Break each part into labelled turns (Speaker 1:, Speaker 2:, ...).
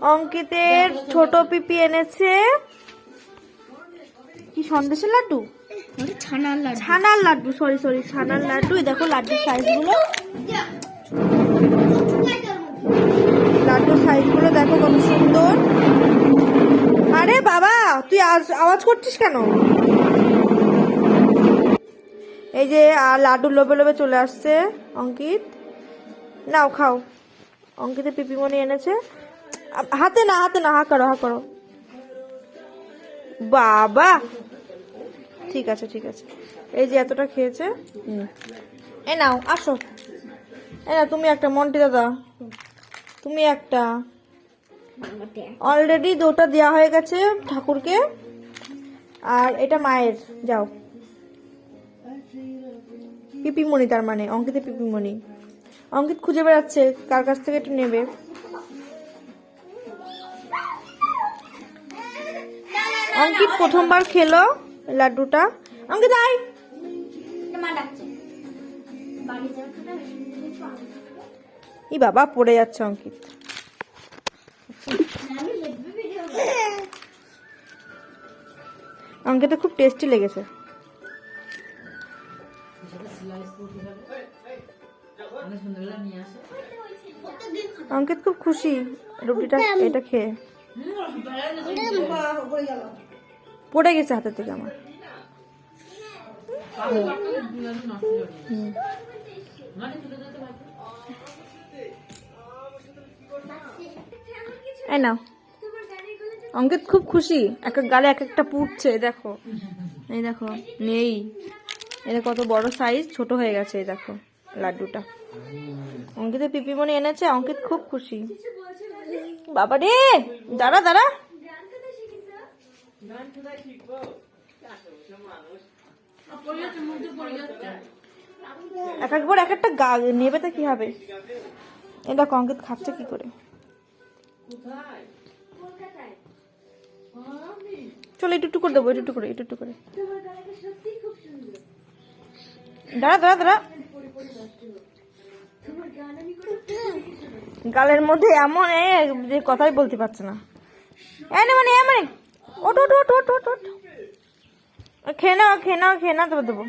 Speaker 1: অঙ্কিতের ছোট পিপি এনেছে। কি সন্দেশের লাড্ডু?
Speaker 2: ছানার লাড্ডু।
Speaker 1: ছানার লাড্ডু সরি সরি ছানার লাড্ডু। দেখো লাড্ডুর সাইজগুলো লাড্ডুর সাইজগুলো দেখো কত সুন্দর। আরে বাবা তুই আজ- আওয়াজ করছিস কেন? এই যে লাড্ডু লোভে লোবে চলে আসছে অঙ্কিত। নাও খাও। অঙ্কিতের পিপিমণি এনেছে। হাতে না হাতে না হা করো হা করো। বাবা! ঠিক আছে ঠিক আছে। এই যে এতটা খেয়েছে। এ নাও আসো। এ না তুমি একটা মন্টি দাদা। তুমি একটা। অলরেডি দুটো দেওয়া হয়ে গেছে ঠাকুরকে। আর এটা মায়ের যাও। পিপিমণি তার মানে অঙ্কিতের পিপিমণি। অঙ্কিত খুঁজে বেড়াচ্ছে কার কাছ থেকে একটু নেবে অঙ্কিত প্রথমবার খেলো লাড্ডুটা অঙ্কিত আয়
Speaker 2: কথা
Speaker 1: ই বাবা পড়ে যাচ্ছে অঙ্কিত অঙ্কিত খুব টেস্টি লেগেছে অঙ্কিত খুব খুশি। রুটিটা এটা খেয়ে। পড়ে গেছে হাতের থেকে আমার। এই নাও। অঙ্কিত খুব খুশি। এক এক গালে এক একটা পুড়ছে দেখো। এই দেখো নেই। এটা কত বড় সাইজ ছোট হয়ে গেছে এই দেখো। লাড্ডুটা। অঙ্কিতের পিপিমণি এনেছে, অঙ্কিত খুব খুশি। বাবা রে দাঁড়া দাঁড়া। এক একবার এক একটা গা নেবে তো কি হবে? এটা অঙ্কিত খাচ্ছে কি করে? চলো, একটু একটু করে দেবো, একটু একটু করে, একটু একটু করে। দাঁড়া দাঁড়া দাঁড়া। গালের মধ্যে এমন এ যে কথাই বলতে পারছে না। এই না মানে মানে। ওট ওট ওট ওট ওট ওট খেয়ে নাও খেয়ে নাও খেয়ে নাও তবে দেবো।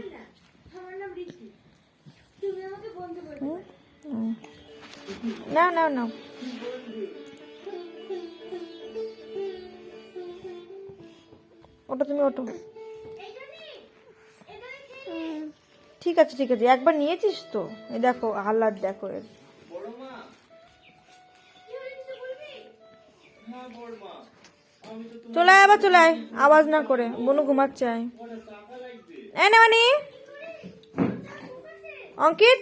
Speaker 1: না না না। ওটা তুমি ওটো ঠিক আছে ঠিক আছে। একবার নিয়েছিস তো? এই দেখো আহ্লাদ দেখো এর। চলে আয় আবার চলে আয়। আওয়াজ না করে। বনু ঘুমাচ্ছে আয়। এই না মানে। অঙ্কিত।